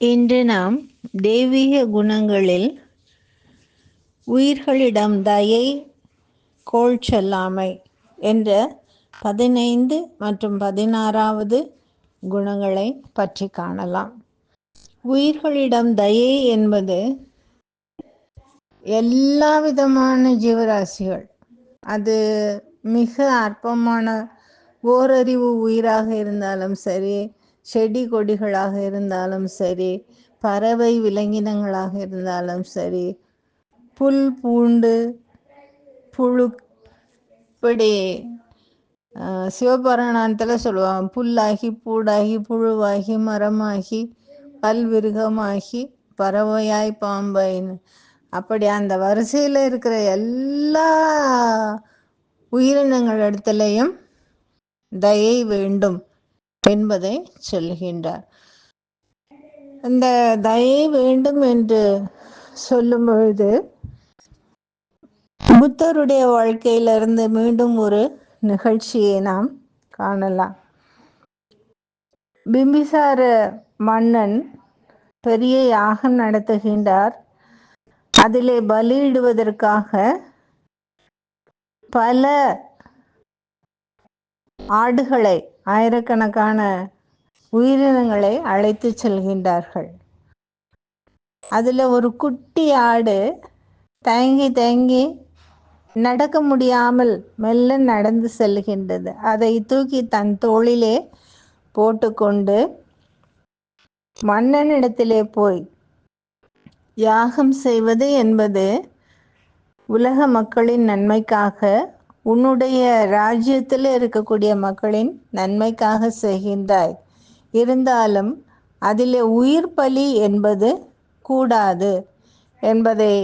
இன்று நாம் தெய்வீக குணங்களில் உயிர்களிடம் தயை கோள் செல்லாமை என்ற பதினைந்து மற்றும் பதினாறாவது குணங்களை பற்றி காணலாம். உயிர்களிடம் தயை என்பது எல்லா விதமான ஜீவராசிகள். அது மிக அற்பமான ஓரறிவு உயிராக இருந்தாலும் சரி செடி கொடிகளாக இருந்தாலும் சரி பறவை விலங்கினங்களாக இருந்தாலும் சரி புல் பூண்டு புழு இப்படி சிவபுராணத்தில் சொல்லுவாங்க. புல்லாகி பூடாகி புழுவாகி மரமாகி பல்விருகமாகி பறவையாய் பாம்பைன்னு. அப்படி அந்த வரிசையில் இருக்கிற எல்லா உயிரினங்கள் இடத்துலையும் தயை வேண்டும். என்பதை சொல்கின்றார் இந்த தயை வேண்டும் என்று சொல்லும் பொழுது புத்தருடைய வாழ்க்கையிலிருந்து மீண்டும் ஒரு நிகழ்ச்சியை நாம் காணலாம். பிம்பிசார மன்னன் பெரிய யாகம் நடத்துகின்றார். அதிலே பலியிடுவதற்காக பல ஆடுகளை ஆயிரக்கணக்கான உயிரினங்களை அழைத்து செல்கின்றார்கள். அதில் ஒரு குட்டி ஆடு தயங்கி தயங்கி நடக்க முடியாமல் மெல்ல நடந்து செல்கின்றது. அதை தூக்கி தன் தோளிலே போட்டுக்கொண்டு மன்னனிடத்திலே போய் யாகம் செய்வது என்பது உலக மக்களின் நன்மைக்காக உன்னுடைய ராஜ்யத்தில் இருக்கக்கூடிய மக்களின் நன்மைக்காக செய்கின்றாய். இருந்தாலும் அதிலே உயிர் பலி என்பது கூடாது என்பதை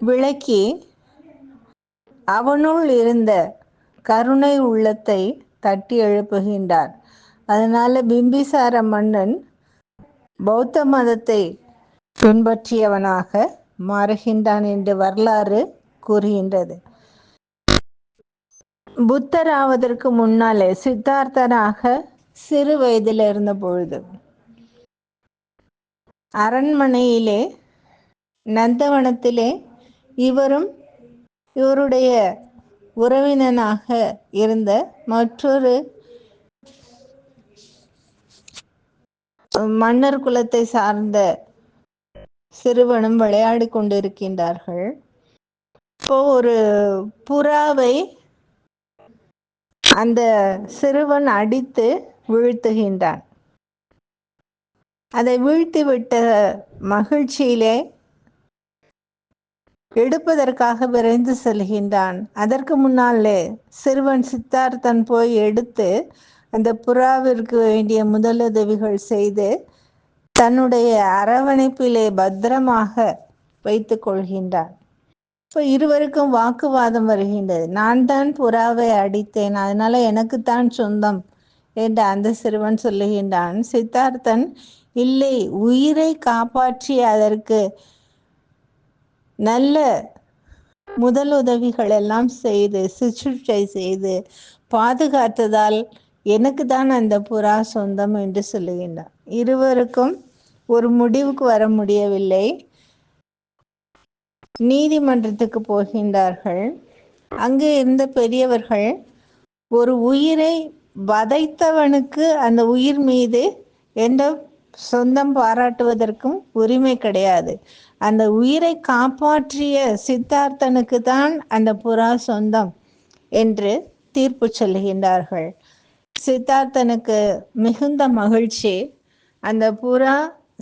விளக்கி அவனுள் இருந்த கருணை உள்ளத்தை தட்டி எழுப்புகின்றார். அதனால பிம்பிசார மன்னன் பௌத்த மதத்தை பின்பற்றியவனாக மாறுகின்றான் என்று வரலாறு கூறுகின்றது. புத்தராவதற்கு முன்னாலே சித்தார்த்தராக சிறு வயதில் இருந்த பொழுது அரண்மனையிலே நந்தவனத்திலே இவரும் இவருடைய உறவினனாக இருந்த மற்றொரு மன்னர் குலத்தை சார்ந்த சிறுவனும் விளையாடி கொண்டிருக்கின்றார்கள். இப்போ ஒரு புறாவை அந்த சிறுவன் அடித்து வீழ்த்துகின்றான். அதை வீழ்த்தி விட்ட மகிழ்ச்சியிலே எடுப்பதற்காக விரைந்து செல்கின்றான். அதற்கு முன்னாலே சிறுவன் சித்தார்த்தன் போய் எடுத்து அந்த புறாவிற்கு வேண்டிய முதலுதவிகள் செய்து தன்னுடைய அரவணைப்பிலே பத்திரமாக வைத்து கொள்கின்றான். இப்போ இருவருக்கும் வாக்குவாதம் வருகின்றது. நான் தான் புறாவை அடித்தேன். அதனால எனக்குத்தான் சொந்தம் என்று அந்த சிறுவன் சொல்லுகின்றான். சித்தார்த்தன் இல்லை உயிரை காப்பாற்றி அதற்கு நல்ல முதலுதவிகள் எல்லாம் செய்து சுற்றுச்சை செய்து பாதுகாத்ததால் எனக்கு தான் அந்த புறா சொந்தம் என்று சொல்லுகின்றான். இருவருக்கும் ஒரு முடிவுக்கு வர முடியவில்லை. நீதிமன்றத்துக்கு போகின்றார்கள். அங்கே இருந்த பெரியவர்கள் ஒரு உயிரை வதைத்தவனுக்கு அந்த உயிர் மீது எந்த சொந்தம் பாராட்டுவதற்கும் உரிமை கிடையாது. அந்த உயிரை காப்பாற்றிய சித்தார்த்தனுக்கு தான் அந்த புறா சொந்தம் என்று தீர்ப்பு சொல்லுகின்றார்கள். சித்தார்த்தனுக்கு மிகுந்த மகிழ்ச்சி. அந்த புறா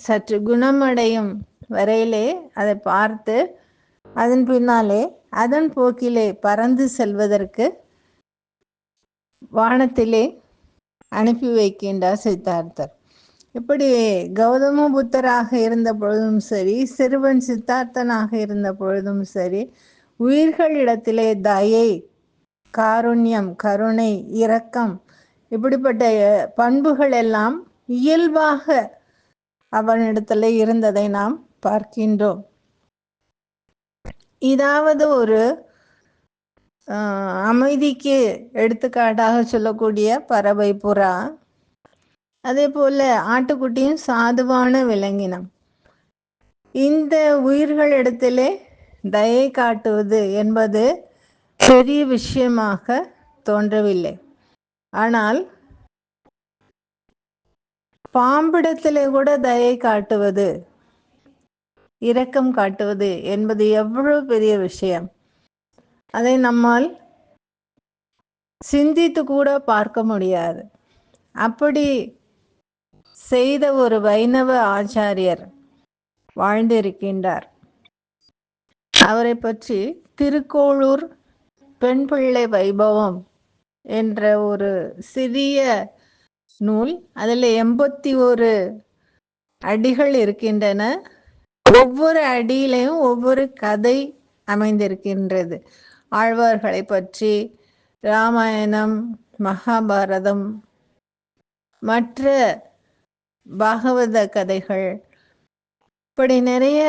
சற்று குணமடையும் வரையிலே அதை பார்த்து அதன் பின்னாலே அதன் போக்கிலே பறந்து செல்வதற்கு வானத்திலே அனுப்பி வைக்கின்றார் சித்தார்த்தர். இப்படி கௌதம புத்தராக இருந்த பொழுதும் சரி சிறுவன் சித்தார்த்தனாக இருந்த பொழுதும் சரி உயிர்களிடத்திலே தயை காருண்யம் கருணை இரக்கம் இப்படிப்பட்ட பண்புகள் எல்லாம் இயல்பாக அவனிடத்துல இருந்ததை நாம் பார்க்கின்றோம். இதாவது ஒரு அமைதிக்கு எடுத்துக்காட்டாக சொல்லக்கூடிய பறவை புறா. அதே போல ஆட்டுக்குட்டியும் சாதுவான விலங்கினம். இந்த உயிர்களிடத்திலே தயை காட்டுவது என்பது பெரிய விஷயமாக தோன்றவில்லை. ஆனால் பாம்பிடத்திலே கூட தயை காட்டுவது இரக்கம் காட்டுவது என்பது எவ்வளவு பெரிய விஷயம்? அதை நம்மால் சிந்தித்து கூட பார்க்க முடியாது. அப்படி செய்த ஒரு வைணவ ஆச்சாரியர் வாழ்ந்திருக்கின்றார். அவரை பற்றி திருக்கோளூர் பெண் பிள்ளை வைபவம் என்ற ஒரு சிறிய நூல் அதில் எண்பத்தி ஒரு அடிகள் இருக்கின்றன. ஒவ்வொரு அடியிலையும் ஒவ்வொரு கதை அமைந்திருக்கின்றது. ஆழ்வார்களை பற்றி ராமாயணம் மகாபாரதம் மற்ற பாகவத கதைகள் இப்படி நிறைய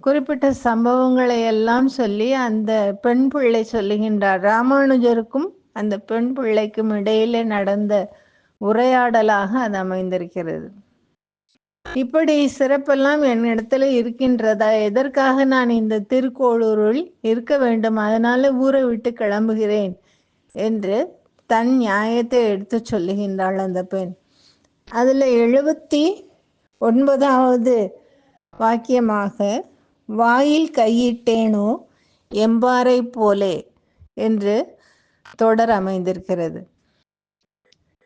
குறிப்பிட்ட சம்பவங்களை எல்லாம் சொல்லி அந்த பெண் பிள்ளை சொல்லுகின்றார். ராமானுஜருக்கும் அந்த பெண் பிள்ளைக்கும் இடையிலே நடந்த உரையாடலாக அது அமைந்திருக்கிறது. இப்படி சிறப்பெல்லாம் என்னிடத்துல இருக்கின்றதா? எதற்காக நான் இந்த திருக்கோளூரில் இருக்க வேண்டும்? அதனால ஊரை விட்டு கிளம்புகிறேன் என்று தன் நியாயத்தை எடுத்து சொல்லுகின்றாள் அந்த பெண். அதில் எழுபத்தி ஒன்பதாவது வாக்கியமாக வாயில் கையிட்டேனோ எம்பாரை போலே என்று தொடர் அமைந்திருக்கிறது.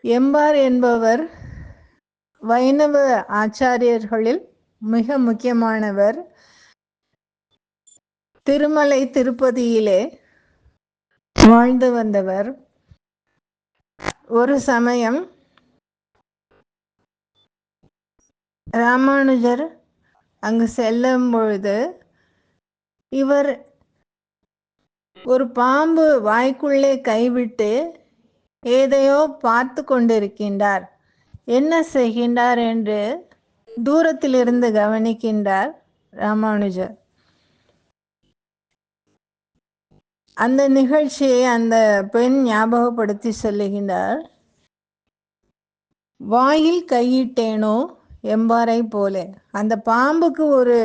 எம்பார் என்பவர் வைணவ ஆச்சாரியர்களில் மிக முக்கியமானவர் திருமலை திருப்பதியிலே வாழ்ந்து வந்தவர். ஒரு சமயம் ராமானுஜர் அங்கு செல்லும் பொழுது இவர் ஒரு பாம்பு வாய்க்குள்ளே கைவிட்டு ஏதையோ பார்த்து கொண்டிருக்கின்றார். என்ன செய்கின்றார் என்று தூரத்திலிருந்து கவனிக்கின்றார் ராமானுஜர். அந்த நிகழ்ச்சியை அந்த பெண் ஞாபகப்படுத்தி சொல்லுகின்றார் வாயில் கையிட்டேனோ எம்பாரை போல. அந்த பாம்புக்கு ஒரு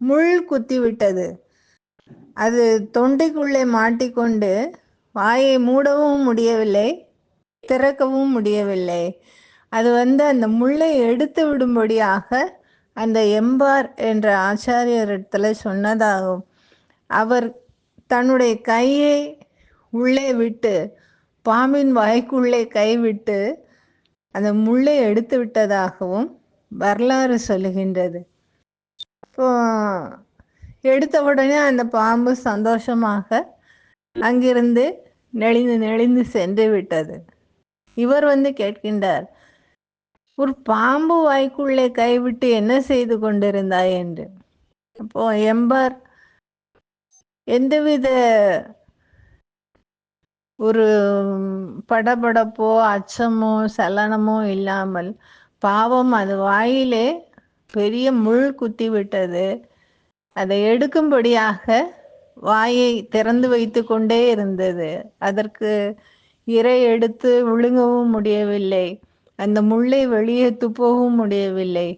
முள் குத்தி விட்டது அது தொண்டைக்குள்ளே மாட்டிக்கொண்டு வாயை மூடவும் முடியவில்லை திறக்கவும் முடியவில்லை. அது வந்து அந்த முள்ளை எடுத்து விடும்படியாக அந்த எம்பார் என்ற ஆச்சாரியரிடத்துல சொன்னதாகும். அவர் தன்னுடைய கையை உள்ளே விட்டு பாம்பின் வாய்க்குள்ளே கைவிட்டு அந்த முள்ளை எடுத்து விட்டதாகவும் வரலாறு சொல்லுகின்றது. இப்போ எடுத்த உடனே அந்த பாம்பு சந்தோஷமாக அங்கிருந்து நெளிந்து நெளிந்து சென்று விட்டது. இவர் வந்து கேட்கின்றார் ஒரு பாம்பு வாய்க்குள்ளே கைவிட்டு என்ன செய்து கொண்டிருந்தாய் என்று? அப்போ எம்பார் எந்தவித ஒரு படபடப்போ அச்சமோ சலனமோ இல்லாமல் பாவம் அது வாயிலே பெரிய முள் குத்தி விட்டது அதை எடுக்கும்படியாக வாயை திறந்து வைத்து கொண்டே இருந்தது. அதற்கு இறை எடுத்து விழுங்கவும் முடியவில்லை. அந்த முள்ளை வெளியே துப்பவும் முடியவில்லை.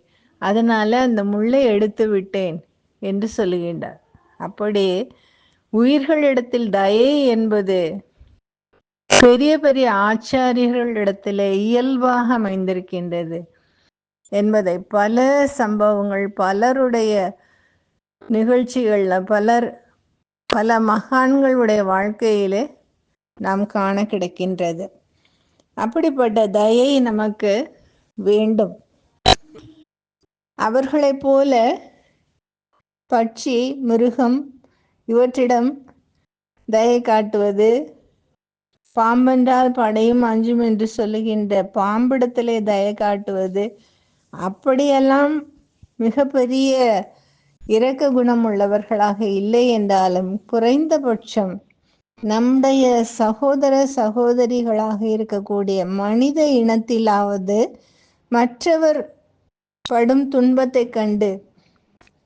அதனால அந்த முள்ளை எடுத்து விட்டேன் என்று சொல்லுகின்றார். அப்படி உயிர்களிடத்தில் தயை என்பது பெரிய பெரிய ஆச்சாரியர்களிடத்தில் இயல்பாக அமைந்திருக்கின்றது என்பதை பல சம்பவங்கள் பலருடைய நிகழ்ச்சிகள்ல பலர் பல மகான்களுடைய வாழ்க்கையிலே நாம் காண கிடைக்கின்றது. அப்படிப்பட்ட தயை நமக்கு வேண்டும். அவர்களைப் போல பட்சி மிருகம் இவற்றிடம் தயை காட்டுவது பாம்பென்றால் படையும் அஞ்சும் என்று சொல்லுகின்ற பாம்பிடத்திலே தயை காட்டுவது அப்படியெல்லாம் மிகப்பெரிய இரக்க குணம் உள்ளவர்களாக இல்லை என்றாலும் குறைந்தபட்சம் நம்முடைய சகோதர சகோதரிகளாக இருக்கக்கூடிய மனித இனத்திலாவது மற்றவர் படும் துன்பத்தை கண்டு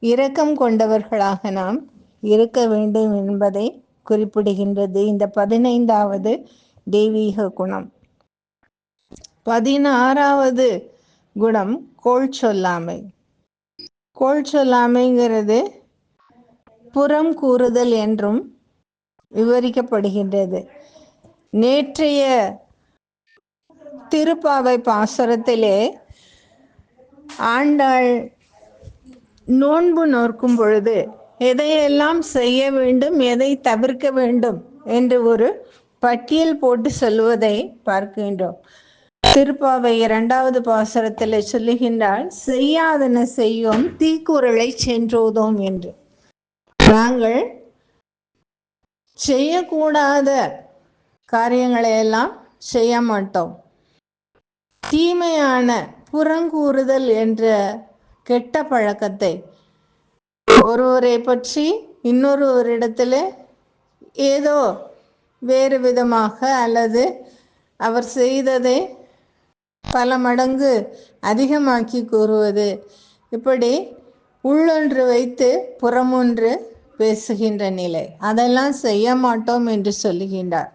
இரக்கம் கொண்டவர்களாக நாம் இருக்க வேண்டும் என்பதை குறிப்பிடுகின்றது இந்த பதினைந்தாவது தெய்வீக குணம். பதினாறாவது குணம் கோள் சொல்லாமை. கோள் சொல்லாமைங்கிறது புறம் கூறுதல் என்றும் விவரிக்கப்படுகின்றது. நேற்றைய திருப்பாவை பாசுரத்திலே ஆண்டாள் நோன்பு நோக்கும் பொழுது எதையெல்லாம் செய்ய வேண்டும் எதை தவிர்க்க வேண்டும் என்று ஒரு பட்டியல் போட்டு சொல்வதை பார்க்கின்றோம். திருப்பாவை இரண்டாவது பாசுரத்தில் சொல்லுகின்றால் செய்யாதன செய்யோம் தீக்குறளை சென்றோதோம் என்று. நாங்கள் செய்யக்கூடாத காரியங்களை எல்லாம் செய்ய மாட்டோம். தீமையான புறங்கூறுதல் என்ற கெட்ட பழக்கத்தை ஒருவரை பற்றி இன்னொருவரிடத்துல ஏதோ வேறு விதமாக அல்லது அவர் செய்ததை பல மடங்கு அதிகமாக்கி கூறுவது. இப்படி உள்ளொன்று வைத்து புறமொன்று பேசுகின்ற நிலை. அதெல்லாம் செய்ய மாட்டோம் என்று சொல்லுகின்றார்.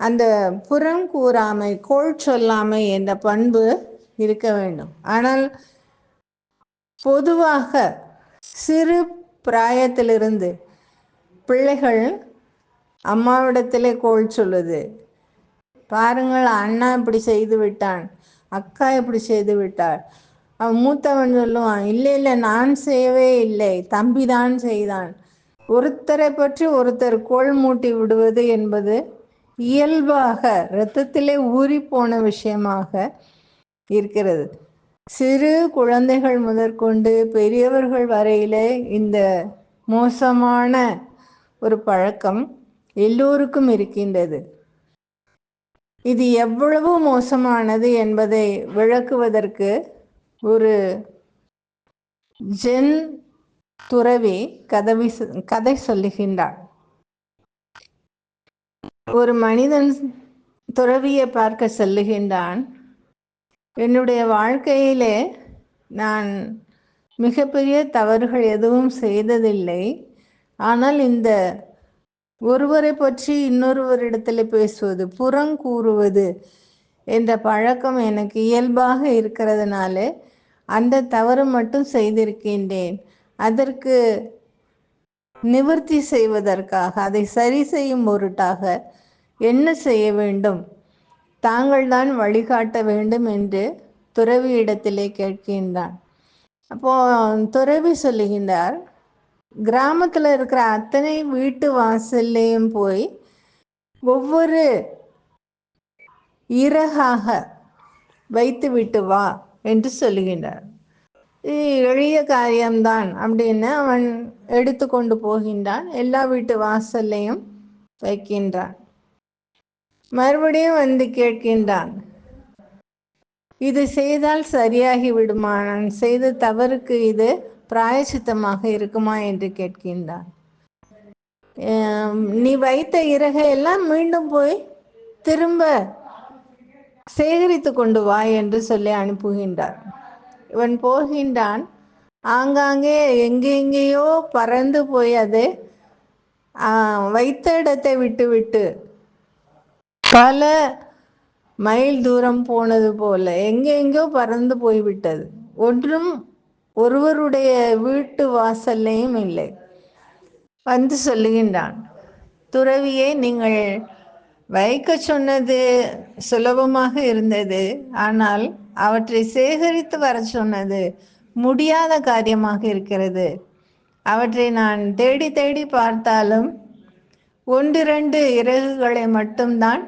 அந்த புறம் கூறாமை கோள் சொல்லாமை என்ற பண்பு இருக்க வேண்டும். ஆனால் பொதுவாக சிறு பிராயத்திலிருந்து பிள்ளைகள் அம்மாவிடத்திலே கோள் சொல்லுது. பாருங்கள் அண்ணா இப்படி செய்து விட்டான். அக்கா இப்படி செய்து விட்டாள். அவன் மூத்தவன் சொல்லுவான் இல்லை இல்லை நான் செய்யவே இல்லை. தம்பி தான் செய்தான். ஒருத்தரை பற்றி ஒருத்தர் கோள் மூட்டி விடுவது என்பது இயல்பாக இரத்தத்திலே ஊறி போன விஷயமாக இருக்கிறது. சிறு குழந்தைகள் முதற்கொண்டு பெரியவர்கள் வரையிலே இந்த மோசமான ஒரு பழக்கம் எல்லோருக்கும் இருக்கின்றது. இது எவ்வளவு மோசமானது என்பதை விளக்குவதற்கு ஒரு ஜென் துறவி கதவி கதை சொல்லுகின்றார். ஒரு மனிதன் துறவியை பார்க்க செல்லுகின்றான் என்னுடைய வாழ்க்கையிலே நான் மிகப்பெரிய தவறுகள் எதுவும் செய்ததில்லை. ஆனால் இந்த ஒருவரை பற்றி இன்னொருவரிடத்தில் பேசுவது புறங்கூறுவது என்ற பழக்கம் எனக்கு இயல்பாக இருக்கிறதுனால அந்த தவறு மட்டும் செய்திருக்கின்றேன். அதற்கு நிவர்த்தி செய்வதற்காக அதை சரி செய்யும் பொருட்டாக என்ன செய்ய வேண்டும்? தாங்கள் தான் வழிகாட்ட வேண்டும் என்று துறவியிடத்திலே கேட்கின்றான். அப்போ துறவி சொல்லுகின்றார் கிராமத்தில் இருக்கிற அத்தனை வீட்டு வாசல்லையும் போய் ஒவ்வொரு இறகாக வைத்து விட்டு வா என்று சொல்லுகின்றார். எளிய காரியம்தான் அப்படின்னு அவன் எடுத்து கொண்டு போகின்றான். எல்லா வீட்டு வாசல்லையும் வைக்கின்றான். மறுபடியும் வந்து கேட்கின்றான். இது செய்தால் சரியாகி விடுமா? நான் செய்த தவறுக்கு இது பிராயசித்தமாக இருக்குமா? என்று கேட்கின்றான். நீ வைத்த இறகை எல்லாம் மீண்டும் போய் திரும்ப சேகரித்து கொண்டு வா என்று சொல்லி அனுப்புகின்றார் இவன் போகின்றான். ஆங்காங்கே எங்கெங்கேயோ பறந்து போய் அது வைத்த இடத்தை விட்டு விட்டு பல மைல் தூரம் போனது போல எங்கெங்கோ பறந்து போய்விட்டது. ஒன்றும் ஒருவருடைய வீட்டு வாசல்லையும் இல்லை. வந்து சொல்லுகின்றான் துறவியே நீங்கள் வைக்க சொன்னது சுலபமாக இருந்தது. ஆனால் அவற்றை சேகரித்து வர சொன்னது முடியாத காரியமாக இருக்கிறது. அவற்றை நான் தேடி தேடி பார்த்தாலும் ஒன்றிரண்டு இறகுகளை மட்டும்தான்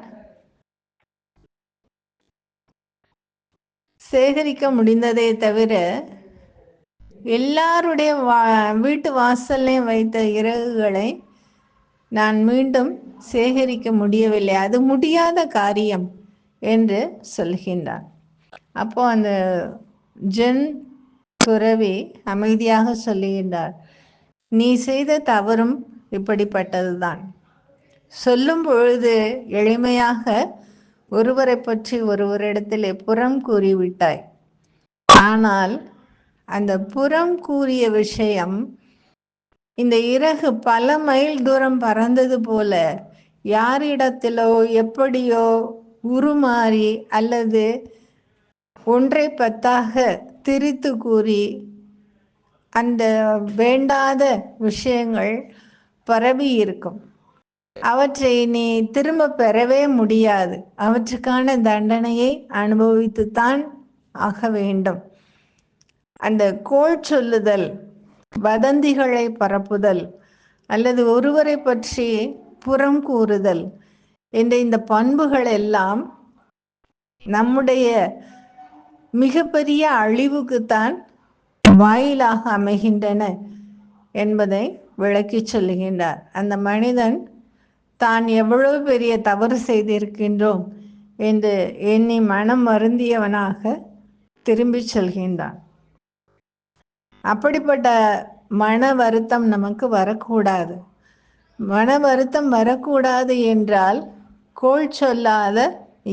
சேகரிக்க முடிந்ததே தவிர எல்லாருடைய வா வீட்டு வாசல்லையும் வைத்த இறகுகளை நான் மீண்டும் சேகரிக்க முடியவில்லை. அது முடியாத காரியம் என்று சொல்கின்றான். அப்போ அந்த ஜென் துறவி அமைதியாக சொல்லுகின்றார் நீ செய்த தவறும் இப்படிப்பட்டதுதான். சொல்லும் பொழுது எளிமையாக ஒருவரை பற்றி ஒருவரிடத்தில் புறம் கூறிவிட்டாய். ஆனால் அந்த புறம் கூறிய விஷயம் இந்த இறகு பல மைல் தூரம் பறந்தது போல யாரிடத்திலோ எப்படியோ உருமாறி அல்லது ஒன்றை பத்தாக திரித்து கூறி அந்த வேண்டாத விஷயங்கள் பரவி இருக்கும். அவற்றை நீ திரும்ப பெறவே முடியாது. அவற்றுக்கான தண்டனையை அனுபவித்துத்தான் ஆக வேண்டும். அந்த கோள் சொல்லுதல் வதந்திகளை பரப்புதல் அல்லது ஒருவரை பற்றி புறம் கூறுதல் என்ற இந்த பண்புகள் எல்லாம் நம்முடைய மிகப்பெரிய அழிவுக்குத்தான் வாயிலாக அமைகின்றன என்பதை விளக்கி சொல்லுகின்றார். அந்த மனிதன் தான் எவ்வளவு பெரிய தவறு செய்திருக்கின்றோம் என்று எண்ணி மனம் வருந்தியவனாக திரும்பிச் செல்கின்றான். அப்படிப்பட்ட மன வருத்தம் நமக்கு வரக்கூடாது. மன வருத்தம் வரக்கூடாது என்றால் கோள் சொல்லாத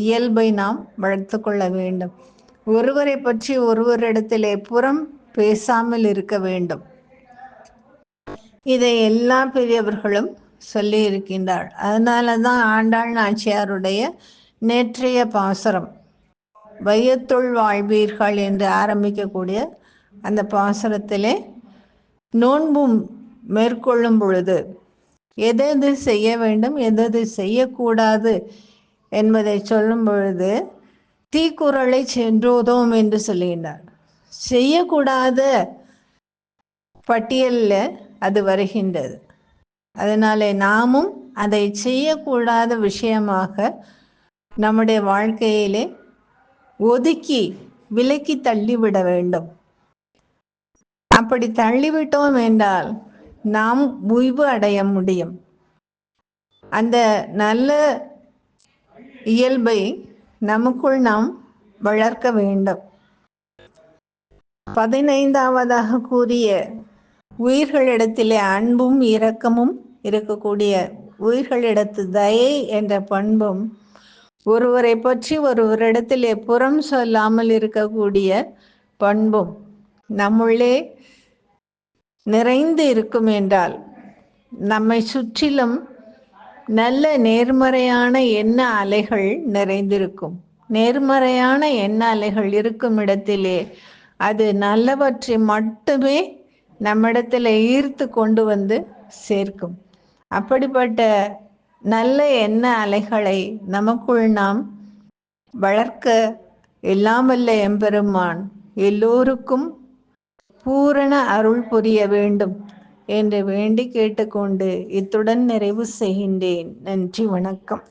இயல்பை நாம் வளர்த்து கொள்ள வேண்டும். ஒருவரை பற்றி ஒருவரிடத்திலே புறம் பேசாமல் இருக்க வேண்டும். இதை எல்லா பெரியவர்களும் சொல்லி இருக்கின்றாள் அதனால தான் ஆண்டாள் நாச்சியாருடைய நேற்றைய பாசுரம் வையத்துள் வாழ்வீர்கள் என்று ஆரம்பிக்கக்கூடிய அந்த பாசனத்திலே நோன்பும் மேற்கொள்ளும் பொழுது எதெது செய்ய வேண்டும் எதது செய்யக்கூடாது என்பதை சொல்லும் பொழுது தீக்குறளை சென்றோதோம் என்று சொல்லுகின்றார். செய்யக்கூடாத பட்டியலில் அது வருகின்றது. அதனாலே நாமும் அதை செய்யக்கூடாத விஷயமாக நம்முடைய வாழ்க்கையிலே ஒதுக்கி விலக்கி தள்ளிவிட வேண்டும். அப்படி தள்ளிவிட்டோம் என்றால் நாம் உய்வு அடைய முடியும். அந்த நல்ல இயல்பை நமக்குள் நாம் வளர்க்க வேண்டும். பதினைந்தாவதாக கூறிய உயிர்களிடத்திலே அன்பும் இரக்கமும் இருக்கக்கூடிய உயிர்களிடத்து தயை என்ற பண்பும் ஒருவரை பற்றி ஒருவரிடத்திலே புறம் சொல்லாமல் இருக்கக்கூடிய பண்பும் நம்முள்ளே நிறைந்து இருக்கும் என்றால் நம்மை சுற்றிலும் நல்ல நேர்மறையான எண்ண அலைகள் நிறைந்திருக்கும். நேர்மறையான எண்ண அலைகள் இருக்கும் இடத்திலே அது நல்லவற்றை மட்டுமே நம்மிடத்தில் ஈர்த்து கொண்டு வந்து சேர்க்கும். அப்படிப்பட்ட நல்ல எண்ண அலைகளை நமக்குள் நாம் வளர்க்க எல்லாமல்ல எம்பெருமான். எல்லோருக்கும் பூரண அருள் புரிய வேண்டும் என்று வேண்டி கேட்டுக்கொண்டு இத்துடன் நிறைவு செய்கின்றேன். நன்றி வணக்கம்.